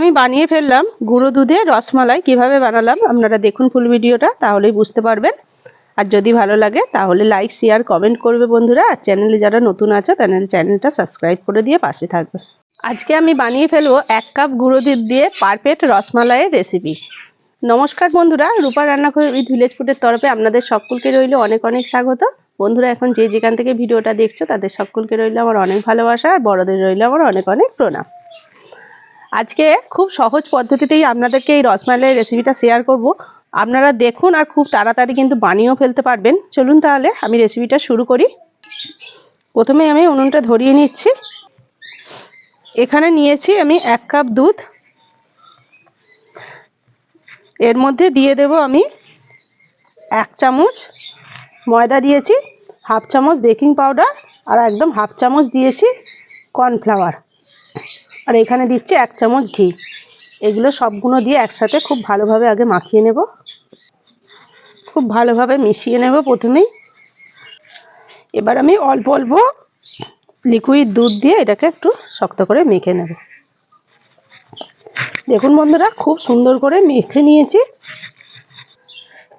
আমি বানিয়ে ফেললাম গুঁড়ো দুধে রসমালাই। কীভাবে বানালাম আপনারা দেখুন ফুল ভিডিওটা, তাহলেই বুঝতে পারবেন। আর যদি ভালো লাগে, তাহলে লাইক, শেয়ার, কমেন্ট করবে বন্ধুরা। আর চ্যানেলে যারা নতুন আছে, তাদের চ্যানেলটা সাবস্ক্রাইব করে দিয়ে পাশে থাকবে। আজকে আমি বানিয়ে ফেলব এক কাপ গুঁড়ো দুধ দিয়ে পারফেক্ট রসমালাইয়ের রেসিপি। নমস্কার বন্ধুরা, রূপা রান্নাঘর উইথ ভিলেজ ফুডের তরফে আপনাদের সকলকে রইল অনেক অনেক স্বাগত। বন্ধুরা, এখন যে যেখান থেকে ভিডিওটা দেখছ, তাদের সকলকে রইল আমার অনেক ভালোবাসা, আর বড়দের রইল আমার অনেক অনেক প্রণাম। আজকে খুব সহজ পদ্ধতিতেই আপনাদেরকে এই রসমালাইয়ের রেসিপিটা শেয়ার করব। আপনারা দেখুন আর খুব তাড়াতাড়ি কিন্তু বানিয়েও ফেলতে পারবেন। চলুন তাহলে আমি রেসিপিটা শুরু করি। প্রথমে আমি উনুনটা ধরিয়ে নিচ্ছি। এখানে নিয়েছি আমি এক কাপ দুধ। এর মধ্যে দিয়ে দেব আমি এক চামচ ময়দা দিয়েছি, হাফ চামচ বেকিং পাউডার আর একদম হাফ চামচ দিয়েছি কর্নফ্লাওয়ার। আর এখানে দিচ্ছি এক চামচ ঘি। এগুলো সবগুলো দিয়ে একসাথে খুব ভালোভাবে আগে মাখিয়ে নেব। খুব ভালোভাবে মিশিয়ে নেব প্রথমেই। এবার আমি অল্প অল্প লিকুইড দুধ দিয়ে এটাকে একটু শক্ত করে মেখে নেব। দেখুন বন্ধুরা, খুব সুন্দর করে মেখে নিয়েছি।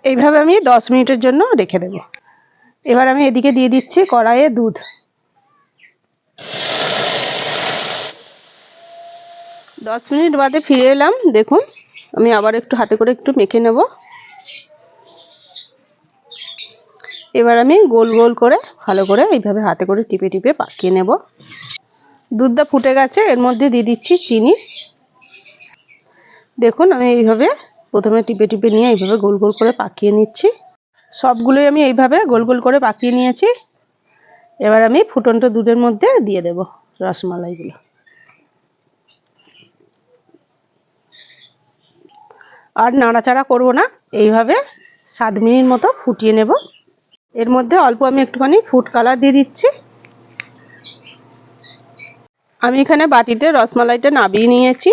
এইভাবে আমি দশ মিনিটের জন্য রেখে দেব। এবার আমি এদিকে দিয়ে দিচ্ছি কড়াইয়ে দুধ। দশ মিনিট বাদে ফিরে এলাম, দেখুন, আমি আবার একটু হাতে করে একটু মেখে নেব। এবার আমি গোল গোল করে, ভালো করে এইভাবে হাতে করে টিপে টিপে পাকিয়ে নেব। দুধটা ফুটে গেছে, এর মধ্যে দিয়ে দিচ্ছি চিনি। দেখুন, আমি এইভাবে প্রথমে টিপে টিপে নিয়ে এইভাবে গোল গোল করে পাকিয়ে নিচ্ছি। সবগুলোই আমি এইভাবে গোল গোল করে পাকিয়ে নিয়েছি। এবার আমি ফুটন্ত দুধের মধ্যে দিয়ে দেব রসমালাইগুলো। আর নাড়াচাড়া করব না, এইভাবে সাত মিনিট মতো ফুটিয়ে নেব। এর মধ্যে অল্প আমি একটুখানি ফুড কালার দিয়ে দিচ্ছি। আমি এখানে বাটিতে রসমালাইটা নাবিয়ে নিয়েছি।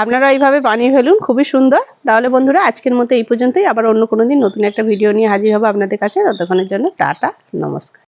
আপনারা এইভাবে বানিয়ে ফেলুন, খুবই সুন্দর। তাহলে বন্ধুরা, আজকের মতো এই পর্যন্তই। আবার অন্য কোনো দিন নতুন একটা ভিডিও নিয়ে হাজির হব আপনাদের কাছে। ততক্ষণের জন্য টাটা, নমস্কার।